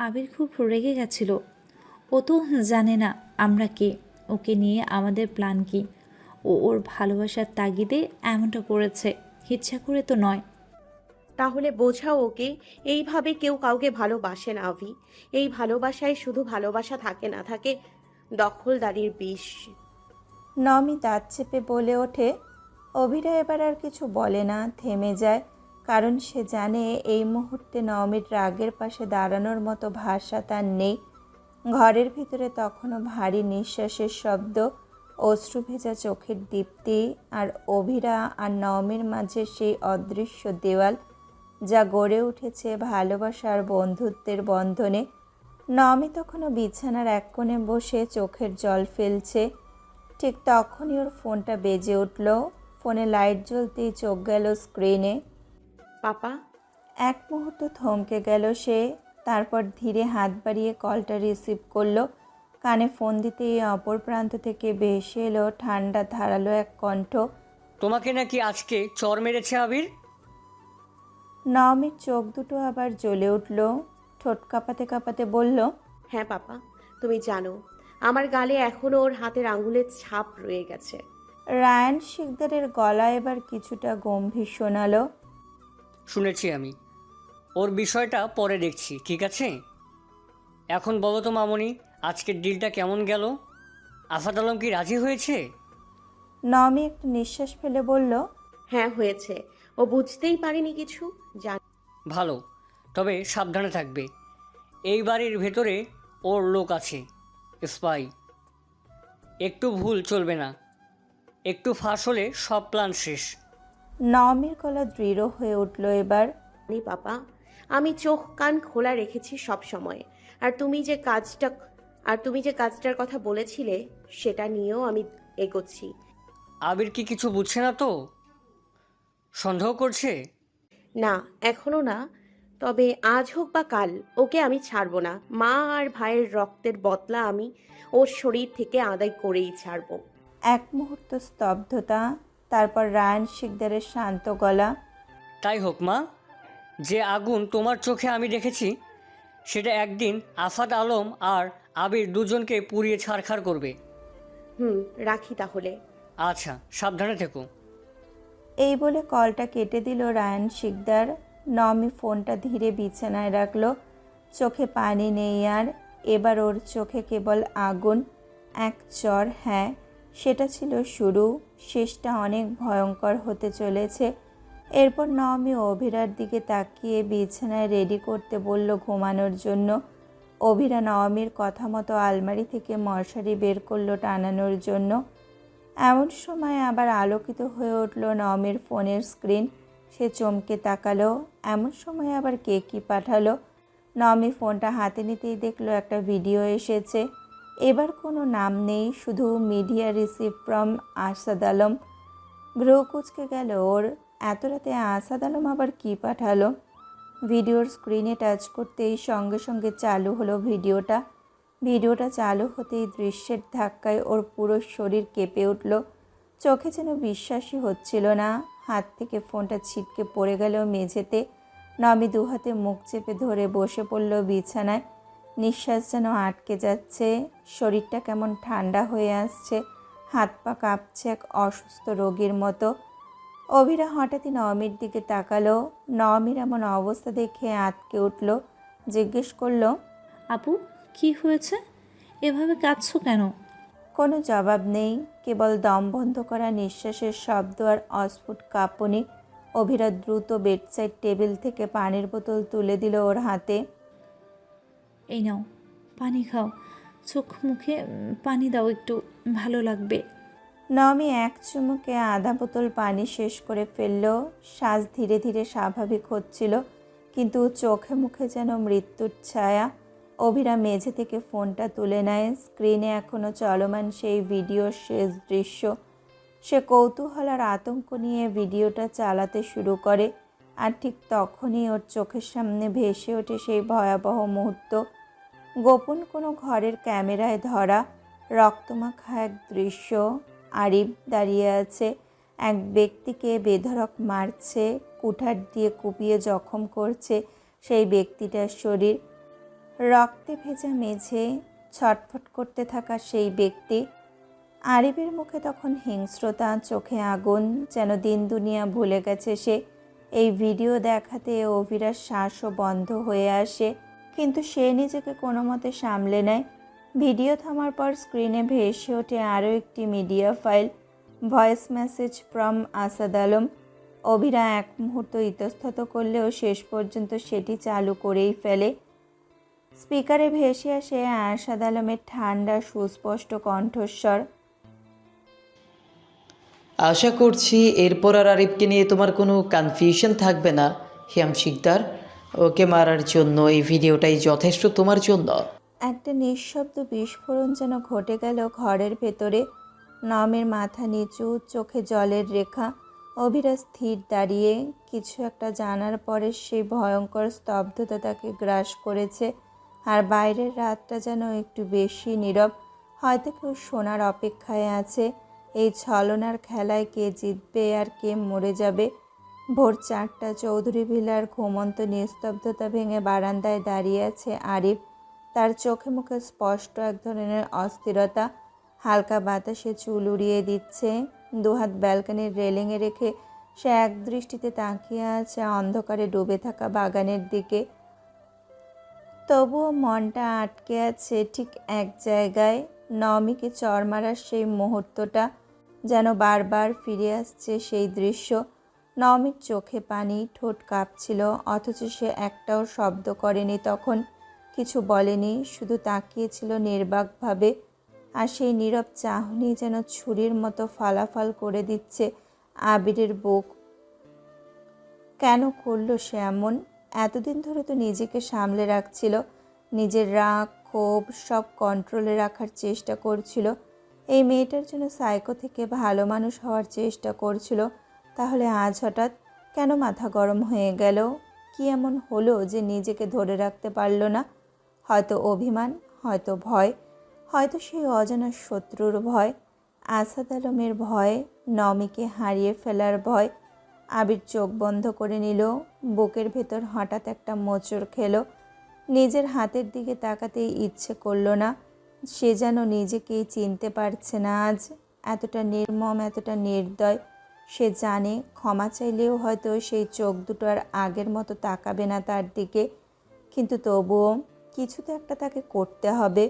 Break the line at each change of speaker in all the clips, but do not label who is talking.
আবির খুব রেগে গেছিল। ও তো জানে না আমরা কে। ওকে নিয়ে আমাদের প্ল্যান কি? ও ওর ভালোবাসার তাগিদে এমনটা করেছে। ইচ্ছা করে তো নয়।
তাহলে বোঝাও ওকে এইভাবে কেউ কাউকে ভালোবাসে না আভি এই ভালোবাসায় শুধু ভালোবাসা থাকে না থাকে দখলদারির বিষ।
নমি দাঁত চেপে বলে ওঠে অভিরা এবার আর কিছু বলে না থেমে যায়। কারণ সে জানে এই মুহূর্তে নমির রাগের পাশে দাঁড়ানোর মতো ভাষা তার নেই। ঘরের ভিতরে তখনও ভারী নিঃশ্বাসের শব্দ, অশ্রু ভেজা চোখের দীপ্তি আর অভিরা আর নমির মাঝে সেই অদৃশ্য দেওয়াল যা গড়ে উঠেছে ভালোবাসার বন্ধুত্বের বন্ধনে। নমি তখনও বিছানার এক কোণে বসে চোখের জল ফেলছে। ঠিক তখনই ওর ফোনটা বেজে উঠল। ফোনে লাইট জ্বলতেই চোখ গেল স্ক্রিনে।
পাপা?
এক মুহূর্ত থমকে গেল সে তারপর ধীরে হাত বাড়িয়ে কলটা রিসিভ করল। কানে ফোন দিতেই অপর প্রান্ত থেকে ভেসে এলো ঠান্ডা ধারালো এক কণ্ঠ।
তোমাকে নাকি আজকে চর মেরেছে আবির?
নমির চোখ দুটো আবার জ্বলে উঠল। ঠোঁট কাঁপাতে কাঁপাতে বলল
হ্যাঁ পাপা তুমি জানো আমার গালে এখনও ওর হাতের আঙুলের ছাপ রয়ে গেছে।
রায়ান শিকদারের গলা এবার কিছুটা গম্ভীর শোনালো।
শুনেছি আমি। ওর বিষয়টা পরে দেখছি ঠিক আছে? এখন বলো তো মামনি আজকের ডিলটা কেমন গেল? আফাত আলম কি রাজি হয়েছে?
নমি একটু নিঃশ্বাস ফেলে বলল
হ্যাঁ হয়েছে। ও বুঝতেই পারেনি কিছু জান
ভালো তবে সাবধানে থাকবে। এই বাড়ির ভেতরে ওর লোক আছে স্পাই একটু ভুল চলবে না। একটু ফাঁস হলে সব প্ল্যান শেষ।
নমির গলা দৃঢ় হয়ে উঠল এবার।
নি পাপা আমি চোখ কান খোলা রেখেছি সব সময়। আর তুমি যে কাজটা আর তুমি যে কাজটার কথা বলেছিলে সেটা নিয়েও আমি এগোচ্ছি।
আবির কি কিছু বুঝছে না তো? সন্দেহ করছে?
না এখনও না। তবে আজ হোক বা কাল ওকে আমি ছাড়বো না। মা আর ভাইয়ের রক্তের বদলা আমি ওর শরীর থেকে আদায় করেই ছাড়বো।
এক মুহূর্ত স্তব্ধতা তারপর রায়ান শিকদারের শান্ত গলা।
তাই হোক মা যে আগুন তোমার চোখে আমি দেখেছি সেটা একদিন আফাত আলম আর আবির দুজনকে পুড়িয়ে ছারখার করবে।
হুম রাখি তাহলে।
আচ্ছা সাবধানে থেকো।
এই বলে কলটা কেটে দিল রায়ান শিকদার। নমি ফোনটা ধীরে বিছানায় রাখল। চোখে পানি নেই আর এবার ওর চোখে কেবল আগুন এক চর হ্যাঁ। সেটা ছিল শুরু। শেষটা অনেক ভয়ঙ্কর হতে চলেছে। এরপর নমি অভিরার দিকে তাকিয়ে বিছানায় রেডি করতে বলল ঘুমানোর জন্য। অভিরা নবমীর কথা মতো আলমারি থেকে মশারি বের করল টানানোর জন্য। এমন সময় আবার আলোকিত হয়ে উঠল নবমীর ফোনের স্ক্রিন সে চমকে তাকালো। এমন সময় আবার কে কী পাঠালো? নবমী ফোনটা হাতে নিতেই দেখল একটা ভিডিও এসেছে। এবার কোনো নাম নেই, শুধু media receive from Asad Alam. ভ্রু কুচকে গেল ওর। এত রাতে আসাদ আলম আবার কী পাঠালো? ভিডিওর স্ক্রিনে টাচ করতেই সঙ্গে সঙ্গে চালু হলো ভিডিওটা। ভিডিওটা চালু হতেই দৃশ্যের ধাক্কায় ওর পুরো শরীর কেঁপে উঠল। চোখে যেন বিশ্বাসই হচ্ছিল না। হাত থেকে ফোনটা ছিটকে পড়ে গেল মেঝেতে। নমি দু হাতে মুখ চেপে ধরে বসে পড়ল বিছানায়। নিঃশ্বাস যেন আটকে যাচ্ছে শরীরটা কেমন ঠান্ডা হয়ে আসছে হাত পা কাঁপছে এক অসুস্থ রোগীর মতো। অভিরা হঠাৎই নবমীর দিকে তাকালো। নবমীর এমন অবস্থা দেখে আটকে উঠল জিজ্ঞেস করল
আপু কি হয়েছে? এভাবে কাঁদছো কেন?
কোনো জবাব নেই কেবল দম বন্ধ করা নিঃশ্বাসের শব্দ আর অস্ফুট কাঁপুনি। অভিরা দ্রুত বেডসাইড টেবিল থেকে পানির বোতল তুলে দিল ওর হাতে।
এই নাও, পানি খাও। চোখ মুখে পানি দাও, একটু ভালো লাগবে।
নমি এক চুমুকে আধা বোতল পানি শেষ করে ফেলল। শ্বাস ধীরে ধীরে স্বাভাবিক হচ্ছিল, কিন্তু চোখে মুখে যেন মৃত্যুর ছায়া। অভিরা মেঝে থেকে ফোনটা তুলে নেয়। স্ক্রিনে এখনও চলমান সেই ভিডিওর শেষ দৃশ্য। সে কৌতূহল আর আতঙ্ক নিয়ে ভিডিওটা চালাতে শুরু করে, আর ঠিক তখনই ওর চোখের সামনে ভেসে ওঠে সেই ভয়াবহ মুহূর্ত। গোপন কোনো ঘরের ক্যামেরায় ধরা রক্তমাখা এক দৃশ্য, আরিফ দাঁড়িয়ে আছে, এক ব্যক্তিকে বেধড়ক মারছে, কুঠার দিয়ে কুপিয়ে জখম করছে সেই ব্যক্তিটার শরীর। রক্তে ভেজা মেঝে, ছটফট করতে থাকা সেই ব্যক্তি। আরিফের মুখে তখন হিংস্রতা, চোখে আগুন, যেন দিন দুনিয়া ভুলে গেছে সে। এই ভিডিও দেখাতে অভিরার শ্বাসও বন্ধ হয়ে আসে। কিন্তু সে নিজেকে কোনো মতে সামলে নেয়। ভিডিও থামার পর স্ক্রিনে ভেসে ওঠে আরও একটি media file, voice message from Asad Alam. Abhira এক মুহূর্ত ইতস্তত করলেও শেষ পর্যন্ত সেটি চালু করেই ফেলে। স্পিকারে ভেসে আসে আরশাদ আলমের ঠান্ডা, সুস্পষ্ট কণ্ঠস্বর।
আশা করছি এরপর আর আরিফকে নিয়ে তোমার কোনো কনফিউশন থাকবে না হিয়াম শিকদার। ওকে মারার জন্য এই ভিডিওটাই যথেষ্ট তোমার জন্য।
একটা নিঃশব্দ বিস্ফোরণ যেন ঘটে গেল ঘরের ভেতরে। নমের মাথা নিচু, চোখে জলের রেখা। অভিরা স্থির দাঁড়িয়ে কিছু একটা জানার পরে সেই ভয়ঙ্কর স্তব্ধতা তাকে গ্রাস করেছে। আর বাইরের রাতটা যেন একটু বেশি নীরব। হয়তো কেউ শোনার অপেক্ষায় আছে। এই ছলনার খেলায় কে জিতবে আর কে মরে যাবে? ভোর চারটা চৌধুরী ভিলার ঘুমন্ত নিস্তব্ধতা ভেঙে বারান্দায় দাঁড়িয়ে আছে আরিফ। তার চোখে মুখে স্পষ্ট এক ধরনের অস্থিরতা। হালকা বাতাসে চুল উড়িয়ে দিচ্ছে। দুহাত ব্যালকনির রেলিংয়ে রেখে সে এক দৃষ্টিতে তাকিয়ে আছে অন্ধকারে ডুবে থাকা বাগানের দিকে। তবুও মনটা আটকে আছে ঠিক এক জায়গায়। নমিকে চর মারার সেই মুহূর্তটা যেন বারবার ফিরে আসছে সেই দৃশ্য। নমির চোখে পানি, ঠোঁট কাঁপছিল, অথচ সে একটাও শব্দ করেনি তখন। কিছু বলেনি, শুধু তাকিয়েছিল নির্বাকভাবে, আর সেই নীরব চাহনি যেন ছুরির মতো ফালাফাল করে দিচ্ছে আবিরের বুক। কেন করল সে এমন? এতদিন ধরে তো নিজেকে সামলে রাখছিল, নিজের রাগ, ক্ষোভ সব কন্ট্রোলে রাখার চেষ্টা করছিল। এই মেয়েটার জন্য সাইকো থেকে ভালো মানুষ হওয়ার চেষ্টা করছিল। তাহলে আজ হঠাৎ কেন মাথা গরম হয়ে গেল? কি এমন হলো যে নিজেকে ধরে রাখতে পারল না? হয়তো অভিমান, হয়তো ভয়, হয়তো সেই অজানা শত্রুর ভয়, আসাদ আলমের ভয়, নমিকে হারিয়ে ফেলার ভয়। আবির চোখ বন্ধ করে নিল, বুকের ভেতর হঠাৎ একটা মোচড় খেলো। নিজের হাতের দিকে তাকাতেই ইচ্ছে করল না, সে যেন নিজেকেই চিনতে পারছে না আজ। এতটা নির্মম, এতটা নির্দয় সে জানে, ক্ষমা চাইলেও হয়তো সেই চোখ দুটো আর আগের মতো তাকাবে না তার দিকে। কিন্তু তবুও কিছু তো একটা তাকে করতে হবে।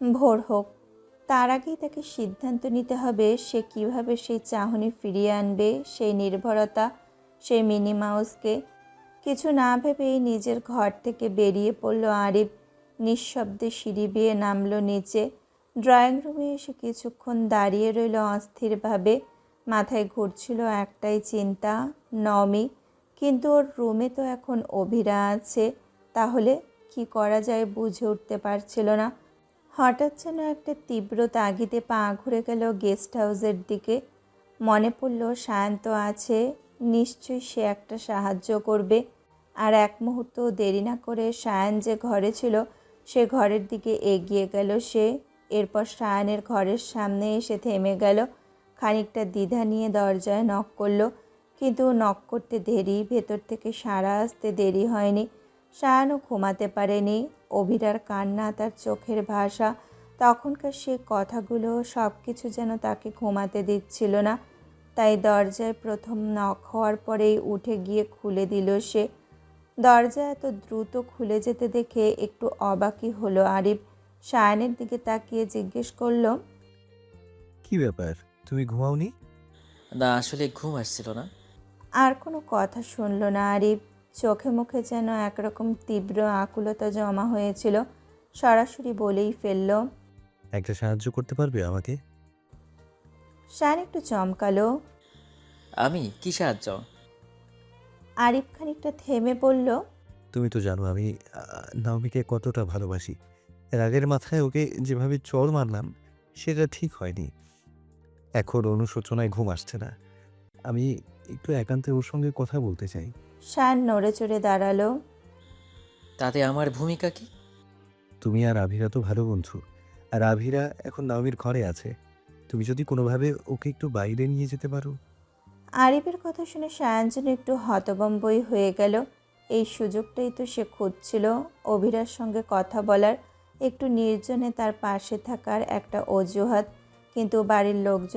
ভোর হোক, তার আগেই তাকে সিদ্ধান্ত নিতে হবে সে কীভাবে সেই চাহনি ফিরিয়ে আনবে, সেই নির্ভরতা, সেই মিনি মাউসকে। কিছু না ভেবেই নিজের ঘর থেকে বেরিয়ে পড়ল আরিফ। নিঃশব্দে সিঁড়ি বেয়ে নামলো নিচে। ড্রয়িং রুমে এসে কিছুক্ষণ দাঁড়িয়ে রইল অস্থিরভাবে। মাথায় ঘুরছিল একটাই চিন্তা, নমি। কিন্তু ওর রুমে তো এখন অভিরা আছে, তাহলে কি করা যায় বুঝে উঠতে পারছিল না। হঠাৎ যেন একটা তীব্র তাগিদে পা ঘুরে গেল গেস্ট হাউসের দিকে। মনে পড়ল শান্ত আছে, নিশ্চয়ই সে একটা সাহায্য করবে। আর এক মুহূর্ত দেরি না করে সায়ান যে ঘরে ছিল, সে ঘরের দিকে এগিয়ে গেল সে। এরপর সায়ানের ঘরের সামনে এসে থেমে গেল। খানিকটা দ্বিধা নিয়ে দরজায় নক করল। কিন্তু নক করতে দেরি, ভেতর থেকে সাড়া আসতে দেরি হয়নি। সায়ানও ঘুমাতে পারেনি। অভিরার কান্না, তার চোখের ভাষা, তখনকার সে কথাগুলো সব কিছু যেন তাকে ঘুমাতে দিচ্ছিল না। তাই দরজায় প্রথম নখ হওয়ার পরেই উঠে গিয়ে খুলে দিল সে। দরজা এত দ্রুত খুলে যেতে দেখে একটু অবাকই হলো আরিফ। সায়ানের দিকে তাকিয়ে জিজ্ঞেস করল,
কি ব্যাপার? তুমি ঘুমাওনি?
না আসলে ঘুম আসছিল না।
আর কোনো কথা শুনল না আরিফ। চোখে মুখে যেন একরকম তীব্র আকুলতা জমা হয়েছিল। সরাসরি বলেই ফেলল
একটা সাহায্য করতে পারবে আমাকে?
শান একটু চমকালো।
আমি? কি সাহায্য?
আরিফ খানিকটা থেমে বলল
তুমি তো জানো আমি আহ, নাওমিকে কতটা ভালোবাসি। রাগের মাথায় ওকে যেভাবে চড় মারলাম সেটা ঠিক হয়নি। এখন অনুশোচনায় ঘুম আসছে না। আমি একটু একান্তে ওর সঙ্গে কথা বলতে চাই।
শান নড়ে চড়ে দাঁড়াল।
তাতে আমার ভূমিকা কি?
তুমি আর আভিরা তো ভালো বন্ধু। আর আভিরা এখন নাওমির ঘরে আছে। তুমি যদি কোনোভাবে ওকে একটু বাইরে নিয়ে যেতে পারো।
আরিফের কথা শুনে সায়ান যেন একটু হতবম্বই হয়ে গেল। এই সুযোগটাই তো সে খুঁজছিল। অভিরার সঙ্গে কথা বলার একটু নির্জনে তার পাশে থাকার একটা অজুহাত। কিন্তু বাড়ির লোকজন